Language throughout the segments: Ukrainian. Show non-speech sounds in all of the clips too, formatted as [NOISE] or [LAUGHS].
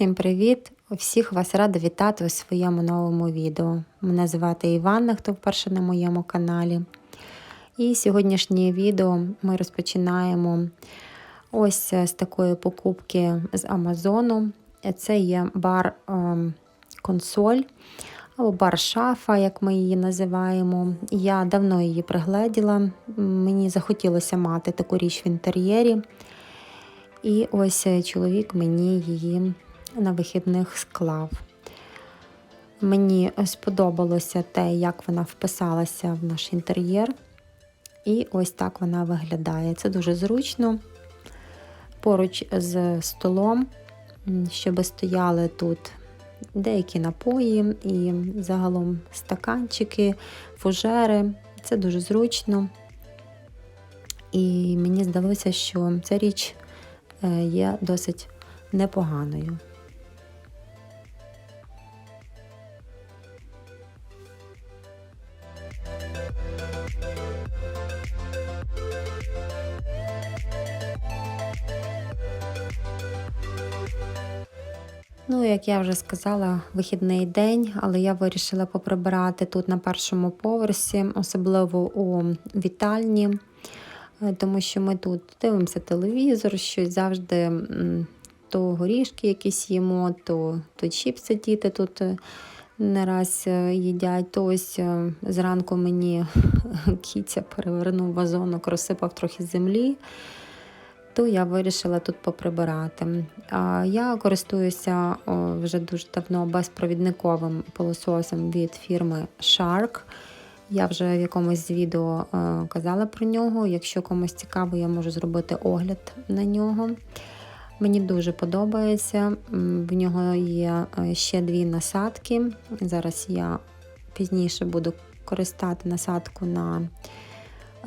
Всім привіт! Всіх вас рада вітати у своєму новому відео. Мене звати Іванна, хто вперше на моєму каналі. І сьогоднішнє відео ми розпочинаємо ось з такої покупки з Амазону. Це є бар-консоль або бар-шафа, як ми її називаємо. Я давно її пригледіла. Мені захотілося мати таку річ в інтер'єрі. І ось чоловік мені її на вихідних склав. Мені сподобалося те, як вона вписалася в наш інтер'єр. І ось так вона виглядає. Це дуже зручно. Поруч з столом, щоб стояли тут деякі напої і загалом стаканчики, фужери. Це дуже зручно. І мені здалося, що ця річ е, є досить непоганою. Ну, як я вже сказала, вихідний день, але я вирішила поприбирати тут на першому поверсі, особливо у вітальні, е, тому що ми тут дивимося телевізор, щось завжди то горішки якісь їмо, то, то чіпси діти тут е, не раз е, їдять. То ось зранку мені [LAUGHS] кіця перевернув вазонок, розсипав трохи землі то я вирішила тут поприбирати. Я користуюся вже дуже давно безпровідниковим пилососом від фірми Shark. Я вже в якомусь з відео е, казала про нього. Якщо комусь цікаво, я можу зробити огляд на нього. Мені дуже подобається. В нього є е, ще дві насадки. Зараз я пізніше буду користати насадку на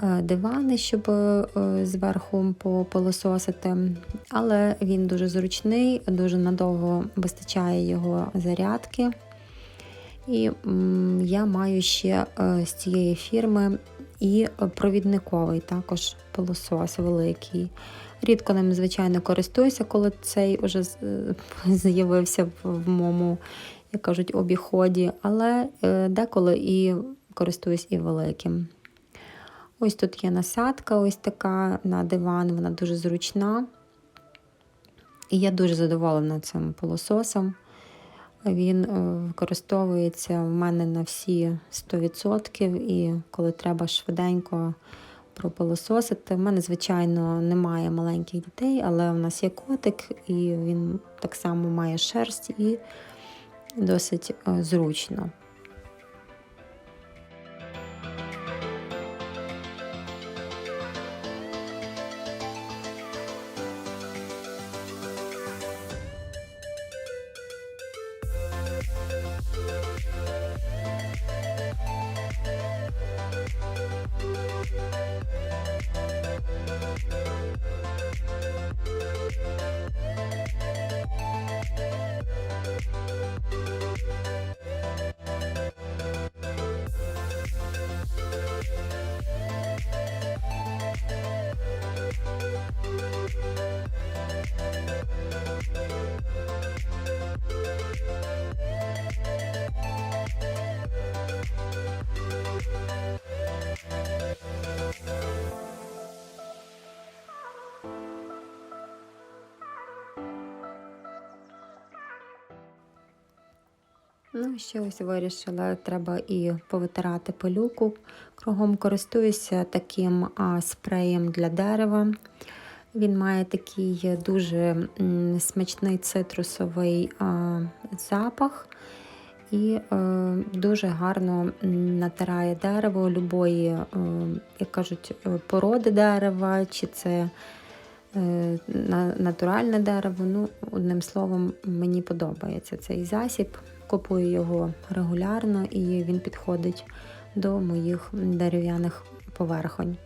дивани, щоб е, зверху пополососити. Але він дуже зручний, дуже надовго вистачає його зарядки. І я маю ще е, з цієї фірми і провідниковий також пилосос великий. Рідко ним, звичайно, користуюся, коли цей вже [LAUGHS] з'явився в моєму, як кажуть, обіході, але деколи і користуюсь і великим. Ось тут є насадка, ось така на диван, вона дуже зручна. І я дуже задоволена цим пилососом. Він е, використовується в мене на всі 100%, і коли треба швиденько пропилососити. В мене, звичайно, немає маленьких дітей, але в нас є котик, і він так само має шерсть і досить е, зручно. Ну, ще ось вирішила, треба і повитирати пилюку. Кругом користуюся таким спреєм для дерева. Він має такий дуже смачний цитрусовий запах і е, дуже гарно натирає дерево любої, е, як кажуть, е, породи дерева, чи це натуральне дерево. Ну, Одним словом, мені подобається цей засіб. Купую його регулярно і він підходить до моїх дерев'яних поверхонь.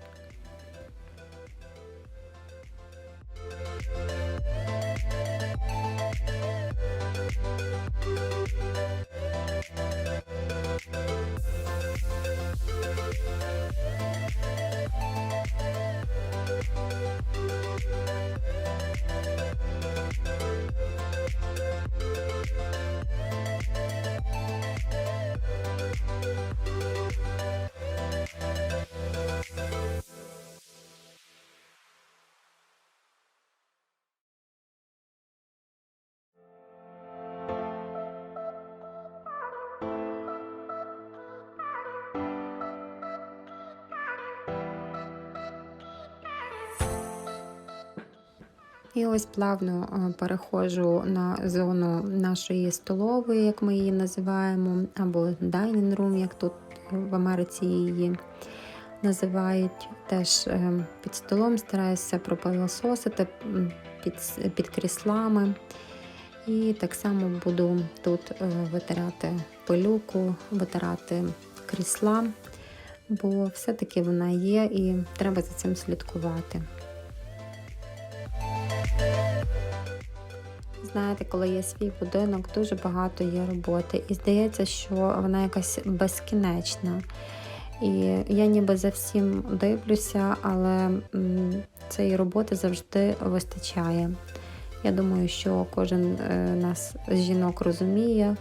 І ось плавно е, переходжу на зону нашої столової, як ми її називаємо, або dining room, як тут в Америці її називають. Теж е, під столом стараюся пропилососити під, під кріслами. І так само буду тут е, витирати пилюку, витирати крісла, бо все-таки вона є і треба за цим слідкувати. Знаєте, коли є свій будинок, дуже багато є роботи, і здається, що вона якась безкінечна. І я ніби за всім дивлюся, але цієї роботи завжди вистачає. Я думаю, що кожен е, нас з жінок розуміє.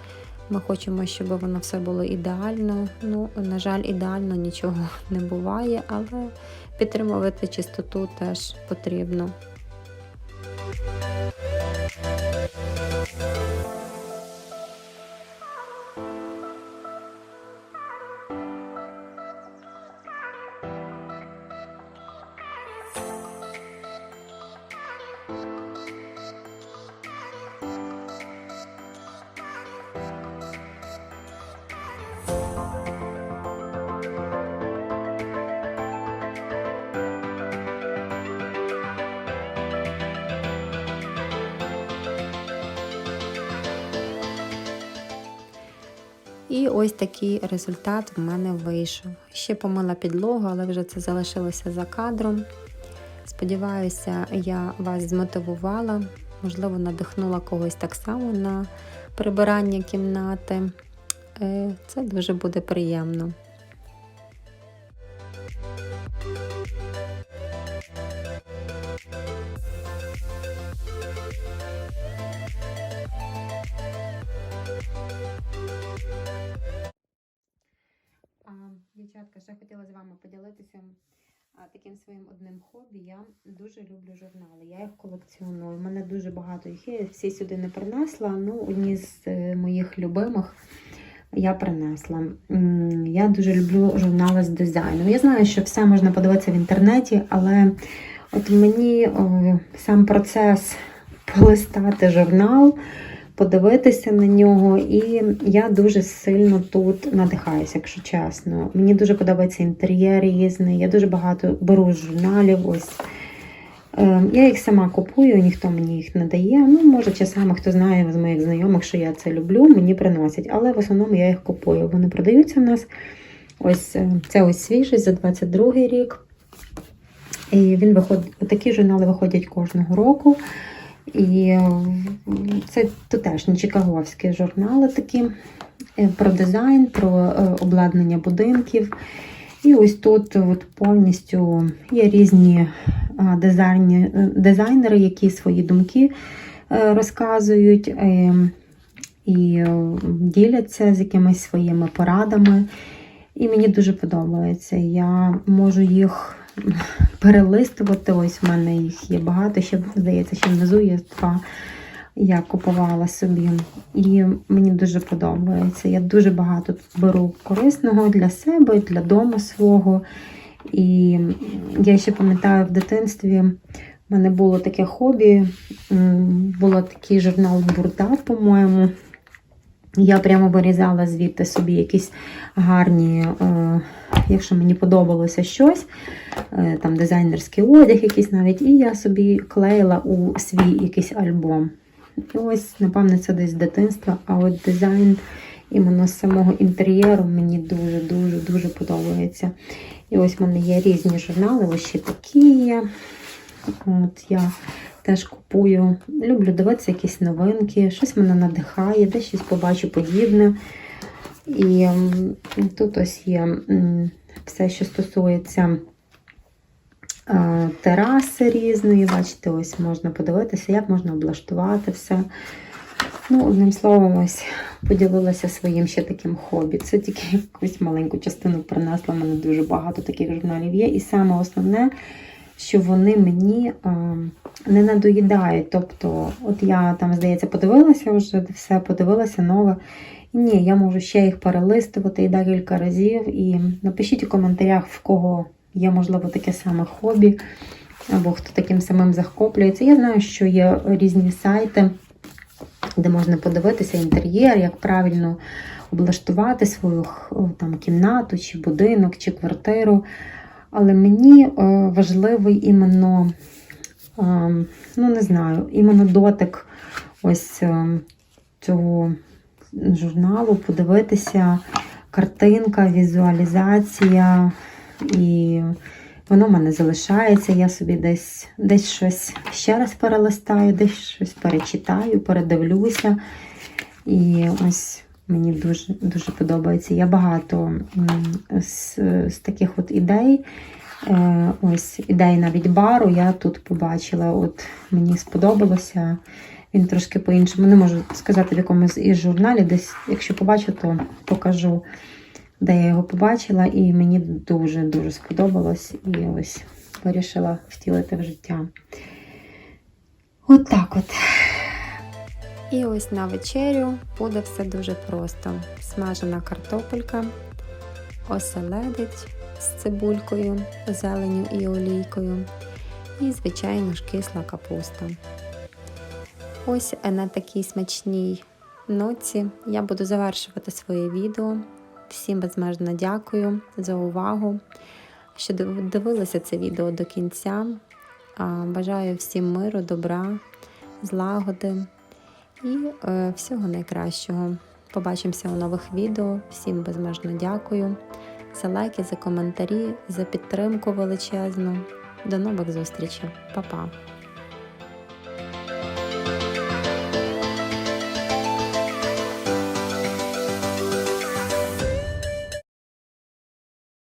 Ми хочемо, щоб воно все було ідеально. Ну, на жаль, ідеально нічого [LAUGHS] не буває, але підтримувати чистоту теж потрібно. І ось такий результат в мене вийшов. Ще помила підлогу, але вже це залишилося за кадром. Сподіваюся, я вас змотивувала, можливо, надихнула когось так само на прибирання кімнати. Е, Це дуже буде приємно. Дівчатка, ще хотіла з вами поділитися таким своїм одним хобі. Я дуже люблю журнали. Я їх колекціоную. У мене дуже багато їх є. Всі сюди не принесла. Ну, одні з е, моїх любимих я принесла. Я дуже люблю журнали з дизайном. Я знаю, що все можна подивитися в інтернеті, але от мені сам процес полистати журнал подивитися на нього, і я дуже сильно тут надихаюся, якщо чесно. Мені дуже подобається інтер'єр різний, я дуже багато беру журналів. Ось. Е, Я їх сама купую, ніхто мені їх не дає. Ну, може, часами хто знає з моїх знайомих, що я це люблю, мені приносять. Але в основному я їх купую. Вони продаються в нас. Ось е, це ось свіжий за 22 рік. І він виходить, такі журнали виходять кожного року. І це тутешні чикаговські журнали такі е, про дизайн, про е, обладнання будинків. І ось тут от повністю є різні дизайні, е, дизайнери, які свої думки розказують і діляться з якимись своїми порадами. І мені дуже подобається. Я можу їх перелистувати. Ось в мене їх є багато. Ще, здається, ще внизу є два. Я купувала собі. І мені дуже подобається. Я дуже багато тут беру корисного для себе, для дому свого. І я ще пам'ятаю в дитинстві. в мене було таке хобі, було такий журнал Бурда, по-моєму. Я прямо вирізала звідти собі якісь гарні, е, якщо мені подобалося щось, е, там дизайнерський одяг якийсь навіть, і я собі клеїла у свій якийсь альбом. І ось, напевно, це десь з дитинства, а от дизайн іменно з самого інтер'єру мені дуже-дуже дуже подобається. І ось в мене є різні журнали, ось ще такі є. От я теж купую. Люблю дивитися якісь новинки, щось мене надихає, десь щось побачу подібне. І тут ось є все, що стосується е, тераси різної. Бачите, ось можна подивитися, як можна облаштувати все. Ну, одним словом, ось поділилася своїм ще таким хобі. Це тільки якусь маленьку частину принесла. У мене дуже багато таких журналів є. І саме основне, що вони мені не надоїдають. Тобто, от я там, здається, подивилася вже все, подивилася нове. Ні, я можу ще їх перелистувати і декілька разів. І напишіть у коментарях, в кого є, можливо, таке саме хобі. або хто таким самим захоплюється. Я знаю, що є різні сайти, де можна подивитися інтер'єр, як правильно облаштувати свою там, кімнату, чи будинок, чи квартиру. Але мені е, важливий іменно, е, ну не знаю, іменно дотик ось е, цього журналу, подивитися, картинка, візуалізація, і воно в мене залишається. Я собі десь, десь щось ще раз перелистаю, десь щось перечитаю, передивлюся. І ось мені дуже, дуже подобається. Я багато з, з таких от ідей. Е, Ось ідей навіть бару я тут побачила. От мені сподобалося. Він трошки по-іншому. Не можу сказати в якомусь із журналів. Десь, якщо побачу, то покажу, де я його побачила, і мені дуже-дуже сподобалось. І ось вирішила втілити в життя. От так от. І ось на вечерю буде все дуже просто: смажена картопелька, оселедець з цибулькою, зеленю і олійкою, і, звичайно ж, кисла капуста. Ось на такій смачній ноці я буду завершувати своє відео. Всім безмежно дякую за увагу, що дивилися це відео до кінця. Бажаю всім миру, добра, злагоди і е, всього найкращого. Побачимося у нових відео. Всім безмежно дякую за лайки, за коментарі, за підтримку величезну. До нових зустрічей. Па-па!